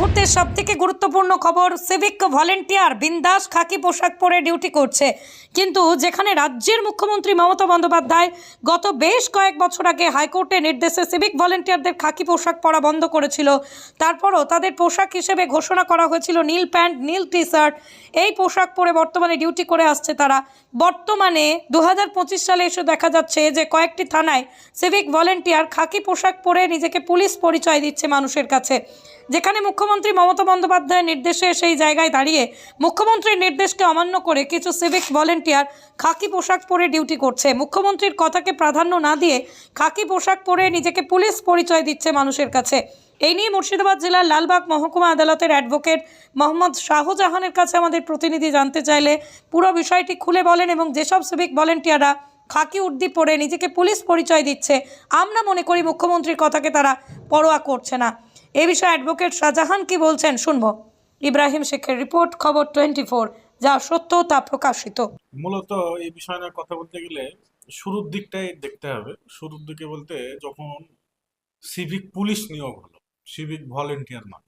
মুহূর্তের সব থেকে গুরুত্বপূর্ণ খবর সিভিক ভলেন্টিয়ার বিন্দাস খাকি পোশাক পরে ডিউটি করছে। কিন্তু যেখানে রাজ্যের মুখ্যমন্ত্রী মমতা বন্দ্যোপাধ্যায় গত বেশ কয়েক বছর আগে হাইকোর্টের নির্দেশে সিভিক ভলেন্টিয়ারদের খাকি পোশাক পরা বন্ধ করেছিল, তারপরও তাদের পোশাক হিসেবে ঘোষণা করা হয়েছিল নীল প্যান্ট, নীল টি শার্ট এই পোশাক পরে বর্তমানে ডিউটি করে আসছে তারা। বর্তমানে দু হাজার পঁচিশ সালে এসে দেখা যাচ্ছে যে কয়েকটি থানায় সিভিক ভলেন্টিয়ার খাকি পোশাক পরে নিজেকে পুলিশ পরিচয় দিচ্ছে মানুষের কাছে। যেখানে মুখ্যমন্ত্রী মমতা বন্দ্যোপাধ্যায়ের নির্দেশে সেই জায়গায় দাঁড়িয়ে মুখ্যমন্ত্রীর নির্দেশকে অমান্য করে কিছু সিভিক ভলেন্টিয়ার খাকি পোশাক পরে ডিউটি করছে। মুখ্যমন্ত্রীর কথাকে প্রাধান্য না দিয়ে খাকি পোশাক পরে নিজেকে পুলিশ পরিচয় দিচ্ছে মানুষের কাছে। এই নিয়ে মুর্শিদাবাদ জেলার লালবাগ মহকুমা আদালতের অ্যাডভোকেট মোহাম্মদ শাহজাহানের কাছে আমাদের প্রতিনিধি জানতে চাইলে পুরো বিষয়টি খুলে বলেন এবং যেসব সিভিক ভলেন্টিয়াররা খাকি উর্দি পরে নিজেকে পুলিশ পরিচয় দিচ্ছে, আমরা মনে করি মুখ্যমন্ত্রীর কথাকে তারা পরোয়া করছে না। এ বিষয়ে অ্যাডভোকেট শাহজাহান কি বলছেন শুনব। ইব্রাহিম শেখের রিপোর্ট, খবর টোয়েন্টি যা সত্য তা প্রকাশিত। মূলত এই বিষয় কথা বলতে গেলে শুরুর দিকটাই দেখতে হবে। শুরুর দিকে বলতে যখন সিভিক পুলিশ নিয়োগ হলো সিভিক ভলেন্টিয়ার নয়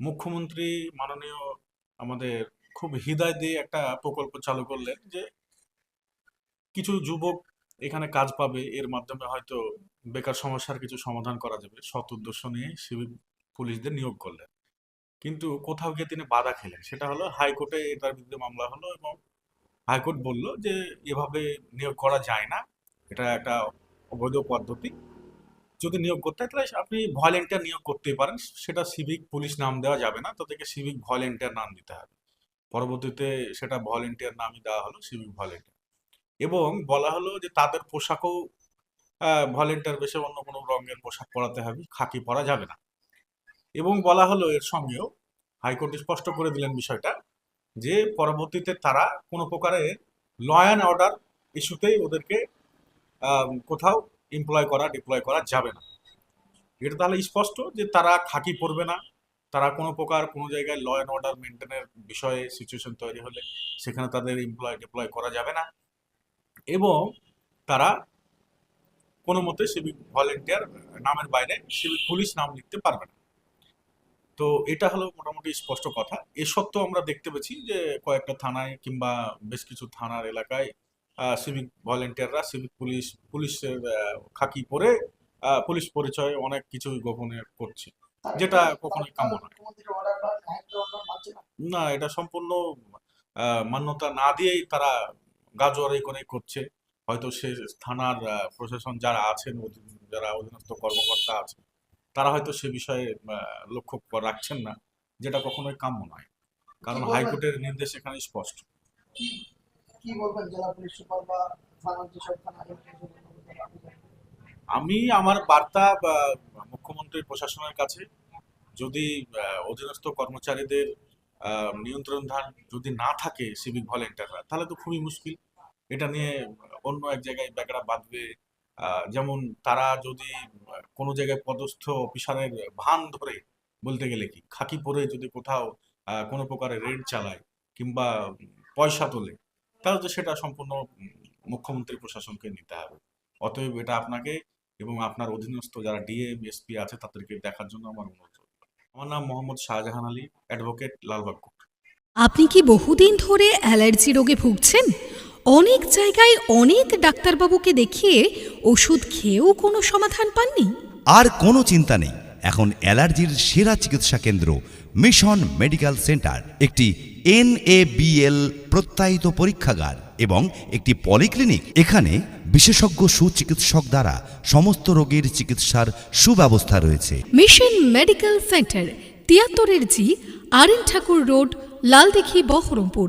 মুখ্যমন্ত্রী মাননীয় আমাদের খুব হৃদয় দিয়ে একটা প্রকল্প চালু করলেন যে কিছু যুবক এখানে কাজ পাবে, এর মাধ্যমে হয়তো বেকার সমস্যার কিছু সমাধান করা যাবে। সৎ উদ্দেশ্য নিয়ে সিভিক পুলিশদের নিয়োগ করলেন। কিন্তু কোথাও গিয়ে তিনি বাধা খেলেন। সেটা হলো হাইকোর্টে এটার বিরুদ্ধে মামলা হলো এবং হাইকোর্ট বলল যে, এভাবে নিয়োগ করা যায় না। এটা একটা অবৈধ পদ্ধতি। যদি নিয়োগ করতে হয়, তাহলে আপনি ভলেন্টিয়ার নিয়োগ করতেই পারেন। সেটা সিভিক পুলিশ নাম দেওয়া যাবে না। তাদেরকে সিভিক ভলেন্টিয়ার নাম দিতে হবে। পরবর্তীতে সেটা ভলেন্টিয়ার নামই দেওয়া হলো, সিভিক ভলেন্টিয়ার। এবং বলা হলো যে তাদের পোশাকও ভলেন্টিয়ার বেশে অন্য কোনো রঙের পোশাক পরাতে হবে, খাকি পরা যাবে না। এবং বলা হলো এর সঙ্গেও হাইকোর্ট স্পষ্ট করে দিলেন বিষয়টা যে পরবর্তীতে তারা কোনো প্রকারের ল অ্যান্ড অর্ডার ইস্যুতেই ওদেরকে কোথাও এমপ্লয় করা, ডিপ্লয় করা যাবে না। এটা তাহলে স্পষ্ট যে তারা খাকি পরবে না, তারা কোনো প্রকার কোনো জায়গায় ল অ্যান্ড অর্ডার মেনটেনের বিষয়ে সিচুয়েশন তৈরি হলে সেখানে তাদের এমপ্লয় ডিপ্লয় করা যাবে না। এবং তারা কোনো মতে সিভিক ভলেন্টিয়ার নামের বাইরে সিভিক পুলিশ নাম লিখতে পারবে না। তো এটা হলো মোটামুটি স্পষ্ট কথা। এ সত্ত্বেও আমরা দেখতে পেয়েছি যে কয়েকটা থানায় কিংবা বেশ কিছু থানার এলাকায় সিভিক ভলেন্টিয়াররা সিভিক পুলিশ, পুলিশের খাকি পরে পুলিশ পরিচয় অনেক কিছুই গোপনে করছে, যেটা কখনোই কাম্য নয়। না, এটা সম্পূর্ণ মান্যতা না দিয়েই তারা গাজোয়ারি করে করছে। হয়তো সে থানার প্রশাসন যারা আছেন যারা অধীনস্থ কর্মকর্তা আছেন তারা হয়তো সে বিষয়ে লক্ষ্য রাখছেন না যেটা কখনোই কাম্য নয়। কারণ হাইকোর্টের নির্দেশ এখানে স্পষ্ট। আমি আমার বার্তা মুখ্যমন্ত্রী প্রশাসনের কাছে যদি অধীনস্থ কর্মচারীদের নিয়ন্ত্রণ ধান যদি না থাকে সিভিক ভলেন্টিয়াররা তাহলে তো খুবই মুশকিল। এটা নিয়ে অন্য এক জায়গায় ব্যাগড়া বাঁধবে। যেমন তারা যদি কোনো জায়গায় পদস্থ অফিসারের ভান ধরে, বলতে গেলে কি, খাকি পরে যদি কোথাও কোনো প্রকারের রেড চালায় কিংবা পয়সা তোলে, তাহলে তো সেটা সম্পূর্ণ মুখ্যমন্ত্রী প্রশাসনকে নিতে হবে। অতএব এটা আপনাকে এবং আপনার অধীনস্থ যারা ডিএম এসপি আছে তাদেরকে দেখার জন্য আমার অনুরোধ। আমার নাম মোহাম্মদ শাহজাহান আলী অ্যাডভোকেট লালবাগ কোর্ট আপনি কি বহুদিন ধরে অ্যালার্জি রোগে ভুগছেন? অনেক জায়গায় অনেক ডাক্তারবাবুকে দেখিয়ে ওষুধ খেয়েও কোনো সমাধান পাননি? আর কোনো চিন্তা নেই। এখন অ্যালার্জির সেরা চিকিৎসা কেন্দ্র মিশন মেডিকেল সেন্টার একটি এনএবিএল প্রত্যায়িত পরীক্ষাগার এবং একটি পলিক্লিনিক। এখানে বিশেষজ্ঞ সুচিকিৎসক দ্বারা সমস্ত রোগের চিকিৎসার সুব্যবস্থা রয়েছে। মিশন মেডিকেল সেন্টার, তিয়াত্তরের জি আর ঠাকুর রোড, লালদিঘি, বহরমপুর।